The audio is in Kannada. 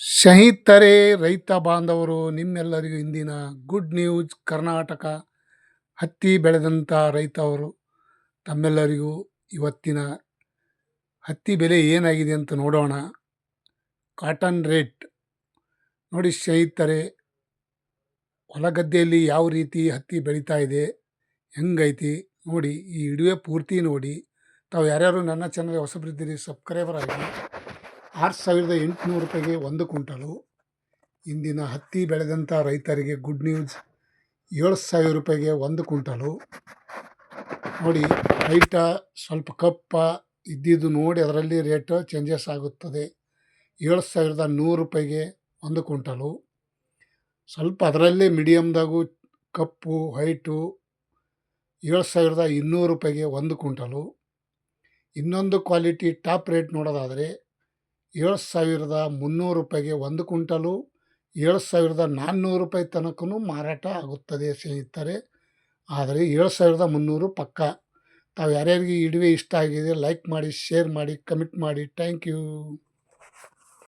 ಸ್ನೇಹಿತರೆ ರೈತ ಬಾಂಧವರು, ನಿಮ್ಮೆಲ್ಲರಿಗೂ ಇಂದಿನ ಗುಡ್ ನ್ಯೂಸ್ ಕರ್ನಾಟಕ ಹತ್ತಿ ಬೆಳೆದಂಥ ರೈತವರು, ತಮ್ಮೆಲ್ಲರಿಗೂ ಇವತ್ತಿನ ಹತ್ತಿ ಬೆಲೆ ಏನಾಗಿದೆ ಅಂತ ನೋಡೋಣ. ಕಾಟನ್ ರೇಟ್ ನೋಡಿ ಸ್ನೇಹಿತರೆ ಹೊಲಗದ್ದೆಯಲ್ಲಿ ಯಾವ ರೀತಿ ಹತ್ತಿ ಬೆಳೀತಾ ಇದೆ, ಹೆಂಗೈತಿ ನೋಡಿ ಈ ಇಡುವೆ ಪೂರ್ತಿ ನೋಡಿ. ತಾವು ಯಾರ್ಯಾರು ನನ್ನ ಚಾನಲ್ ಹೊಸಬ್ರಿದ್ದೀರಿ ಸಬ್ಸ್ಕ್ರೈಬರ್ ಆಗಿ ಆರು ಸಾವಿರದ ಎಂಟುನೂರು ರೂಪಾಯಿಗೆ ಒಂದು ಕ್ವಿಂಟಲು. ಇಂದಿನ ಹತ್ತಿ ಬೆಳೆದಂಥ ರೈತರಿಗೆ ಗುಡ್ ನ್ಯೂಸ್ ಏಳು ಸಾವಿರ ರೂಪಾಯಿಗೆ ಒಂದು ಕ್ವಿಂಟಲು. ನೋಡಿ ಹೈಟ ಸ್ವಲ್ಪ ಕಪ್ಪ ಇದ್ದಿದ್ದು ನೋಡಿ ಅದರಲ್ಲಿ ರೇಟ್ ಚೇಂಜಸ್ ಆಗುತ್ತದೆ. ಏಳು ಸಾವಿರದ ನೂರು ರೂಪಾಯಿಗೆ ಒಂದು ಕ್ವಿಂಟಲು. ಸ್ವಲ್ಪ ಅದರಲ್ಲೇ ಮೀಡಿಯಮ್ದಾಗೂ ಕಪ್ಪು ಹೈಟು ಏಳು ಸಾವಿರದ ಇನ್ನೂರು ರೂಪಾಯಿಗೆ ಒಂದು ಕ್ವಿಂಟಲು. ಇನ್ನೊಂದು ಕ್ವಾಲಿಟಿ ಟಾಪ್ ರೇಟ್ ನೋಡೋದಾದರೆ ಏಳು ಸಾವಿರದ ಮುನ್ನೂರು ರೂಪಾಯಿಗೆ ಒಂದು ಕ್ವಿಂಟಲು, ಏಳು ಸಾವಿರದ ನಾನ್ನೂರು ರೂಪಾಯಿ ತನಕನೂ ಮಾರಾಟ ಆಗುತ್ತದೆ ಸ್ನೇಹಿತರೆ. ಆದರೆ ಏಳು ಸಾವಿರದ ಮುನ್ನೂರು ಪಕ್ಕ. ತಾವು ಯಾರ್ಯಾರಿಗೆ ವಿಡಿಯೋ ಇಷ್ಟ ಆಗಿದೆ ಲೈಕ್ ಮಾಡಿ ಶೇರ್ ಮಾಡಿ ಕಮೆಂಟ್ ಮಾಡಿ. Thank you